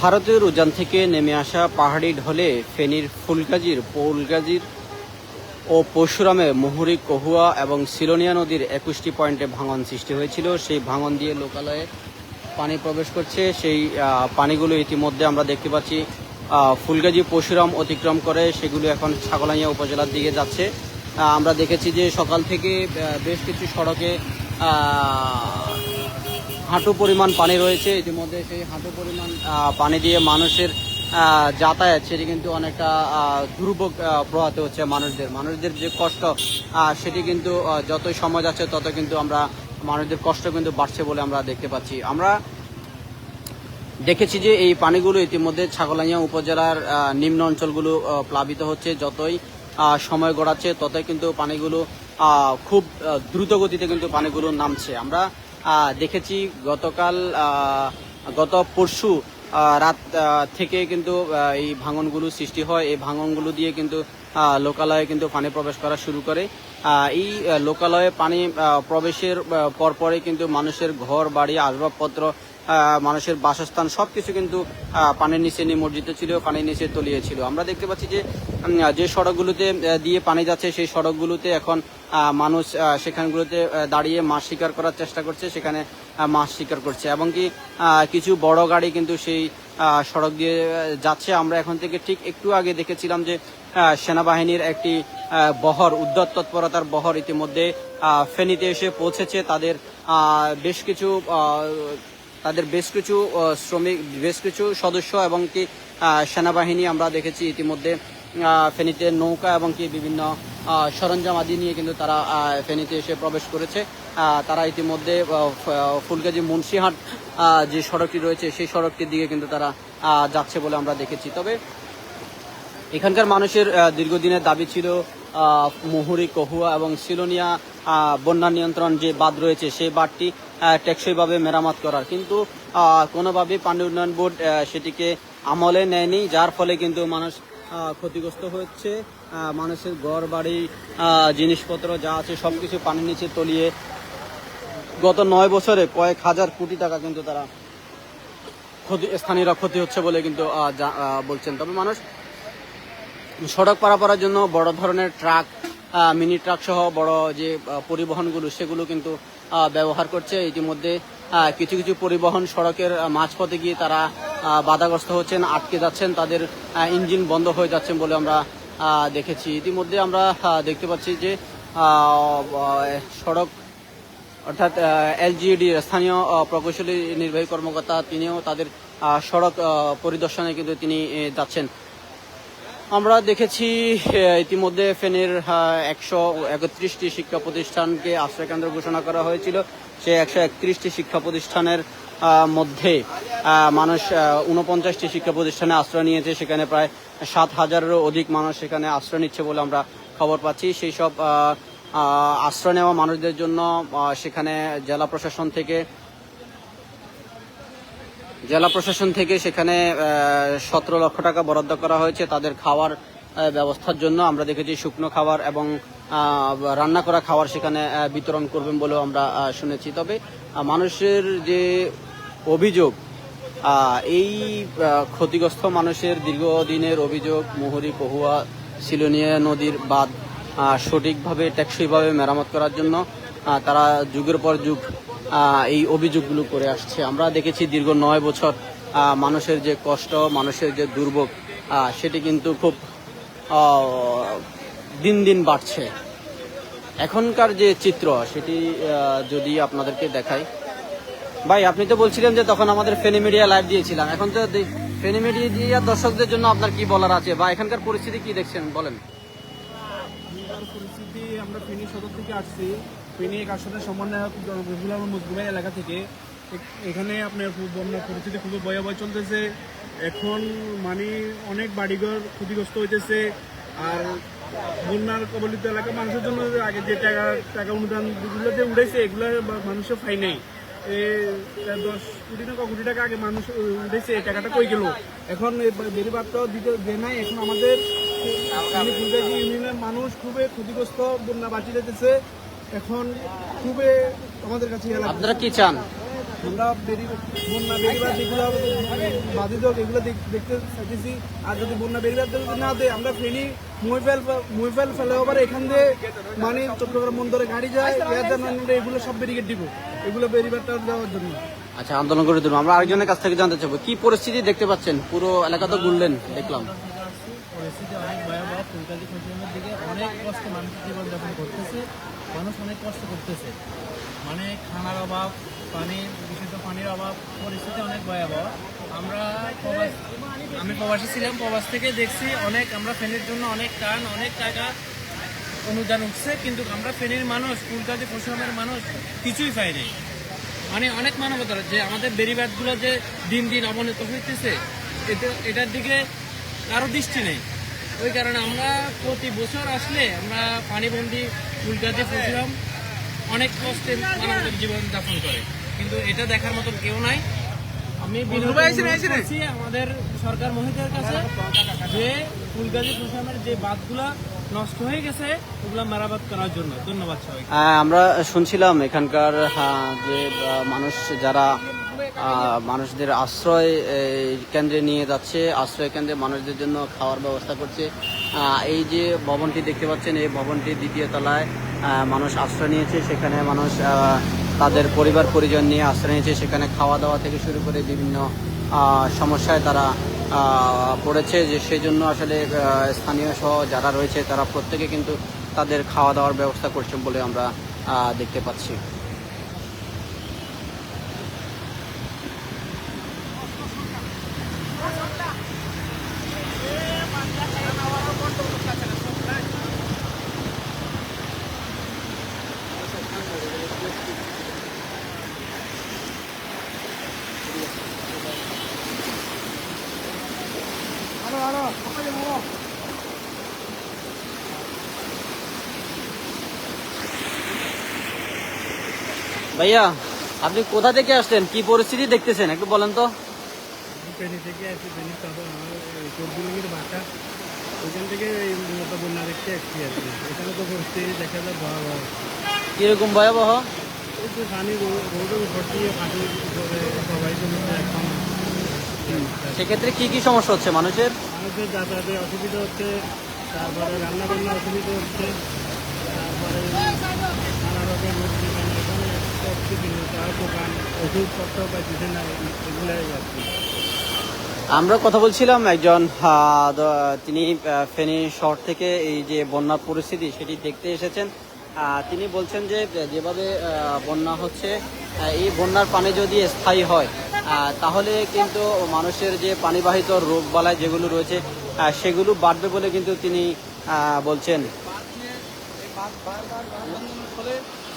ভারতের উজান থেকে নেমে আসা পাহাড়ি ঢলে ফেনীর ফুলগাজীর, পৌলগাজীর ও পরশুরামে মুহুরী, কহুয়া এবং সিলোনিয়া নদীর একুশটি পয়েন্টে ভাঙন সৃষ্টি হয়েছিল। সেই ভাঙন দিয়ে লোকালয়ে পানি প্রবেশ করছে। সেই পানিগুলো ইতিমধ্যে আমরা দেখতে পাচ্ছি ফুলগাজী, পরশুরাম অতিক্রম করে। সেগুলো এখন ছাগলাইয়া উপজেলার দিকে যাচ্ছে। আমরা দেখেছি যে সকাল থেকে বেশ কিছু সড়কে হাঁটু পরিমাণ পানি রয়েছে। ইতিমধ্যে সেই হাঁটু পরিমাণ পানি দিয়ে মানুষের যাতায়াত, সেটি কিন্তু অনেকটা দুর্ভোগ প্রভাতে হচ্ছে মানুষদের। মানুষদের যে কষ্ট সেটি কিন্তু যতই সময় যাচ্ছে, তত কিন্তু আমরা, মানুষদের কষ্ট কিন্তু বাড়ছে বলে আমরা দেখতে পাচ্ছি। আমরা দেখেছি যে এই পানিগুলো ইতিমধ্যে ছাগলাইয়া উপজেলার নিম্ন অঞ্চলগুলো প্লাবিত হচ্ছে। যতই সময় গড়াচ্ছে, ততই কিন্তু পানিগুলো খুব দ্রুত গতিতে কিন্তু পানিগুলো নামছে। আমরা দেখেছি গতকাল গত পরশু রাত থেকে কিন্তু এই ভাঙনগুলো সৃষ্টি হয়। এই ভাঙনগুলো দিয়ে কিন্তু লোকালয়ে কিন্তু পানি প্রবেশ করা শুরু করে। এই লোকালয়ে পানি প্রবেশের আহ, পরপরই কিন্তু মানুষের ঘর বাড়ি আসবাবপত্র মানুষের বাসস্থান সবকিছু কিন্তু পানির নিচে নিমজ্জিত ছিল, পানির নিচে তলিয়ে ছিল। আমরা দেখতে পাচ্ছি যে যে সড়কগুলোতে দিয়ে পানি যাচ্ছে, সেই সড়কগুলোতে এখন মানুষ সেখানগুলোতে দাঁড়িয়ে মাছ শিকার করার চেষ্টা করছে, সেখানে মাছ শিকার করছে। এবং কি কিছু বড় গাড়ি কিন্তু সেই সড়ক দিয়ে যাচ্ছে। আমরা এখন থেকে ঠিক একটু আগে দেখেছিলাম যে সেনাবাহিনীর একটি বহর উদ্যত তৎপরতার বহর ইতিমধ্যে ফেনীতে এসে পৌঁছেছে। তাদের বেশ কিছু তাদের বেশ কিছু শ্রমিক, বেশ কিছু সদস্য এবং কি সেনাবাহিনী আমরা দেখেছি ইতিমধ্যে ফেনীতে নৌকা এবং কি বিভিন্ন সরঞ্জাম আদি নিয়ে কিন্তু তারা ফেনীতে এসে প্রবেশ করেছে। তারা ইতিমধ্যে ফুলগাজী মুন্সিহাট যে সড়কটি রয়েছে সেই সড়কটির দিকে কিন্তু তারা যাচ্ছে বলে আমরা দেখেছি। তবে এখানকার মানুষের দীর্ঘদিনের দাবি ছিল মুহুরি, কহুয়া এবং সিলোনিয়া বন্যা নিয়ন্ত্রণ যে বাঁধ রয়েছে, সেই বাঁধটি টেকসইভাবে মেরামত করার। কিন্তু কোনোভাবেই পানি উন্নয়ন বোর্ড সেটিকে আমলে নেয়নি, যার ফলে কিন্তু মানুষ ক্ষতিগ্রস্ত হচ্ছে। মানুষের ঘর, বাড়ি জিনিসপত্র যা আছে সব কিছু পানির নিচে তলিয়ে গত নয় বছরে কয়েক হাজার কোটি টাকা কিন্তু তারা ক্ষতি, স্থানীয়রা ক্ষতি হচ্ছে বলে কিন্তু বলছেন। তবে মানুষ সড়ক পারাপারের জন্য বড় ধরনের ট্রাক মিনি ট্রাক সহ বড় যে পরিবহনগুলো, সেগুলো কিন্তু ব্যবহার করছে। ইতিমধ্যে কিছু কিছু পরিবহন সড়কের মাঝপথে গিয়ে তারা বাধাগ্রস্ত হচ্ছেন, আটকে যাচ্ছেন। তাদের ইঞ্জিন বন্ধ হয়ে যাচ্ছেন বলে আমরা দেখেছি। ইতিমধ্যে আমরা দেখতে পাচ্ছি যে সড়ক, অর্থাৎ এলজিইডি, স্থানীয় প্রকৌশলী, নির্বাহী কর্মকর্তা, তিনিও তাদের সড়ক পরিদর্শনে কিন্তু তিনি যাচ্ছেন। আমরা দেখেছি ইতিমধ্যে ফেনের একশো একত্রিশটি শিক্ষা প্রতিষ্ঠানকে আশ্রয়কেন্দ্র ঘোষণা করা হয়েছিল। সেই একশো একত্রিশটি শিক্ষা প্রতিষ্ঠানের মধ্যে মানুষ উনপঞ্চাশটি শিক্ষা প্রতিষ্ঠানে আশ্রয় নিয়েছে। সেখানে প্রায় সাত হাজারেরও অধিক মানুষ সেখানে আশ্রয় নিচ্ছে বলে আমরা খবর পাচ্ছি। সেই সব আশ্রয় নেওয়া মানুষদের জন্য সেখানে জেলা প্রশাসন থেকে জেলা প্রশাসন থেকে সেখানে সতেরো লক্ষ টাকা বরাদ্দ করা হয়েছে তাদের খাওয়ার ব্যবস্থার জন্য। আমরা দেখেছি শুকনো খাবার এবং রান্না করা খাবার সেখানে বিতরণ করবেন বলেও আমরা শুনেছি। তবে মানুষের যে অভিযোগ এই ক্ষতিগ্রস্ত মানুষের দীর্ঘদিনের অভিযোগ, মুহুরি, পহুয়া সিলোনিয়া নদীর বাঁধ সঠিকভাবে, টেকসইভাবে মেরামত করার জন্য তারা যুগের পর যুগ এই অভিযোগগুলো করে আসছে। আমরা দেখেছি দীর্ঘ নয় বছর মানুষের যে কষ্ট, মানুষের যে দুর্ভোগ সেটি কিন্তু খুব দিন দিন বাড়ছে। এখনকার যে চিত্র, সেটি যদি আপনাদেরকে দেখাই। ভাই, আপনি তো বলছিলেন যে তখন আমাদের ফেনি মিডিয়া লাইভ দিয়েছিলাম। এখন তো ফেনি মিডিয়া দর্শকদের জন্য আপনার কি বলার আছে? বা এখানকার পরিস্থিতি কি দেখছেন? বলেন। পরিস্থিতি, আমরা ফেনী সদর থেকে আসছি। ফেনী এক আসনের সমন্বয়ক রবিউল আহমদ মুজগুমাই এলাকা থেকে এখানে আপনার বন্যা পরিস্থিতি খুবই ভয়াবহ চলতেছে। এখন মানে অনেক বাড়িঘর ক্ষতিগ্রস্ত হইতেছে। আর বন্যার কবলিত এলাকার মানুষের জন্য আগে যে টাকা টাকা অনুদান যেগুলোতে উঠেছে এগুলো মানুষের ফাই নাই। দশ কোটি না কোটি টাকা আগে মানুষ উঠেছে এই টাকাটা কই গেল? এখন বেরি বার্তাও দিতে দেয় নাই। এখন আমাদের ইউনিয়নের মানুষ খুবই ক্ষতিগ্রস্ত, বন্যা বাঁচিয়ে যেতেছে এখন খুবই আমাদের কাছে আপনারা কি চান? আমরা বেরি বন্যা বাধিত এগুলো দেখ- দেখতে চাইতেছি। আর যদি বন্যা যদি না দেয় আমরা ফেনি মহিফেল মহিফেল ফেলে এখান দিয়ে মানে চট্টগ্রাম বন্দরে গাড়ি যায় এগুলো সব ব্যারিকেড দিব। এগুলো বেরিবারটা দেওয়ার জন্য। আচ্ছা আন্দোলন করে দিলাম। আমরা আরেকজনের কাছ থেকে জানতে চাবো কি পরিস্থিতি দেখতে পাচ্ছেন? পুরো এলাকা তো ঘুরলেন দেখলাম। পরিস্থিতি অনেক ভয়াবহ। ফুলকাজি খসিমের দিকে অনেক কষ্ট মানুষ জীবনযাপন করতেছে। মানুষ অনেক কষ্ট করতেছে। মানে খানার অভাব, পানির বিশুদ্ধ পানির অভাব, পরিস্থিতি অনেক ভয়াবহ। আমরা প্রবাস আমি প্রবাসী ছিলাম, প্রবাস থেকে দেখছি অনেক আমরা ফ্যানের জন্য অনেক টান, অনেক টাকা অনুদান উঠছে, কিন্তু আমরা ফেনীর মানুষ ফুলকাজি পশুরামের মানুষ, কিছুই পাই নাই মানে অনেক মানবতার যে আমাদের বেরিবাদগুলো যে দিন দিন অবনত হইতেছে এটা এটার দিকে কারও দৃষ্টি নেই। ওই কারণে আমরা প্রতি বছর আসলে আমরা পানিবন্দি ফুল গাছে পশুরাম অনেক কষ্টে মানুষের জীবন যাপন করে। কিন্তু এটা দেখার মতো কেউ নাই। আমি আমাদের সরকার মহিলাদের কাছে যে ফুলগাছি পশুরামের যে বাঁধগুলা নষ্ট হয়ে গেছে, ওগুলা মেরামত করার জন্য। ধন্যবাদ সবাই আমরা শুনছিলাম এখানকার যে মানুষ যারা মানুষদের আশ্রয় কেন্দ্রে নিয়ে যাচ্ছে, আশ্রয় কেন্দ্রে মানুষদের জন্য খাওয়ার ব্যবস্থা করছে। এই যে ভবনটি দেখতে পাচ্ছেন, এই ভবনটি দ্বিতীয় তলায় মানুষ আশ্রয় নিয়েছে। সেখানে মানুষ তাদের পরিবার পরিজন নিয়ে আশ্রয় নিয়েছে। সেখানে খাওয়া দাওয়া থেকে শুরু করে বিভিন্ন সমস্যায় তারা পড়েছে যে সেই জন্য আসলে স্থানীয় সহ যারা রয়েছে তারা প্রত্যেকে কিন্তু তাদের খাওয়া দাওয়ার ব্যবস্থা করছে বলে আমরা দেখতে পাচ্ছি। ভাইয়া আপনি কোথা থেকে আসলেন কি পরিস্থিতি দেখতেছেন? একটু বলেন তো। ফেনি থেকে আসি ফেনি মূলত বন্যা দেখতে আসছি আর কি। এখানে তো পরিস্থিতি দেখা যায় ভয়াবহ। কীরকম ভয়াবহ? এই তো পানি রোডের উপর দিয়ে পানি উপরে প্রবাহিত এখন। সেক্ষেত্রে কি কি সমস্যা হচ্ছে মানুষের? মানুষের যাতায়াতে অসুবিধা হচ্ছে তারপরে রান্না বান্না অসুবিধা হচ্ছে তারপরে আমরা কথা বলছিলাম একজন তিনি ফেনী শহর থেকে এই যে বন্যার পরিস্থিতি সেটি দেখতে এসেছেন। তিনি বলছেন যে যেভাবে বন্যা হচ্ছে এই বন্যার পানি যদি স্থায়ী হয় তাহলে কিন্তু মানুষের যে পানিবাহিত রোগ বালায় যেগুলো রয়েছে সেগুলো বাড়বে বলে কিন্তু তিনি আহ,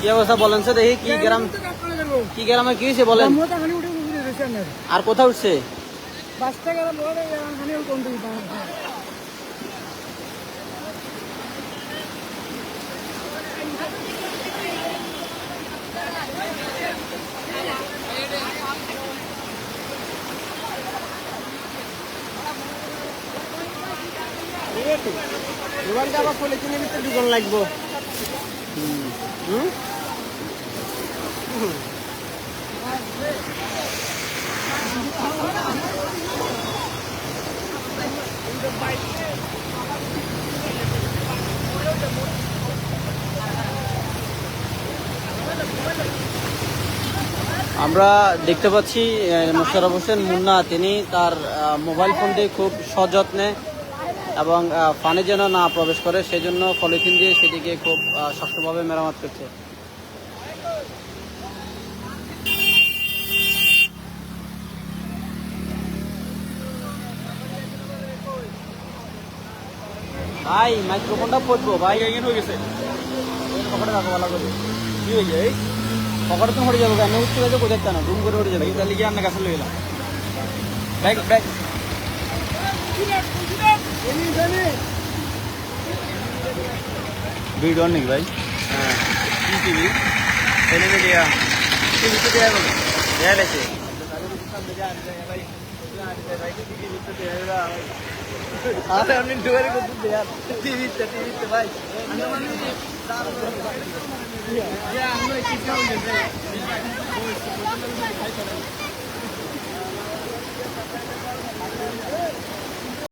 কি অবস্থা বলেন স্যার দেখি কি গ্রাম কি গ্রামে কি হয়েছে বলেন? আর কোথাও উঠছে? দোকানটা আবার পলিথিনের ভিতরে দোকান লাগবো। হুম আমরা দেখতে পাচ্ছি আহ, মোশাররফ হোসেন মুন্না তিনি তার মোবাইল ফোনটি খুব সযত্নে এবং পানি যেন না প্রবেশ করে সেজন্য পলিথিন দিয়ে সেটিকে খুব শক্তভাবে মেরামত করছে। ভাই মাইক্রোফোনটা পড়ব ভাই। হয়ে গেছে। পকেটে রাখো ভালো করে। কি হয়ে যায় পকেটে তো হয়ে যাব আমি উঠতে গেছে কোথায় না রুম করে উঠে যাবে। তাহলে কি আপনার কাছে লই গেলাম ব্যাগ ব্যাগ ভিডিও নেই ভাই। হ্যাঁ কি টিভি এনে মিডিয়া টিভি আমি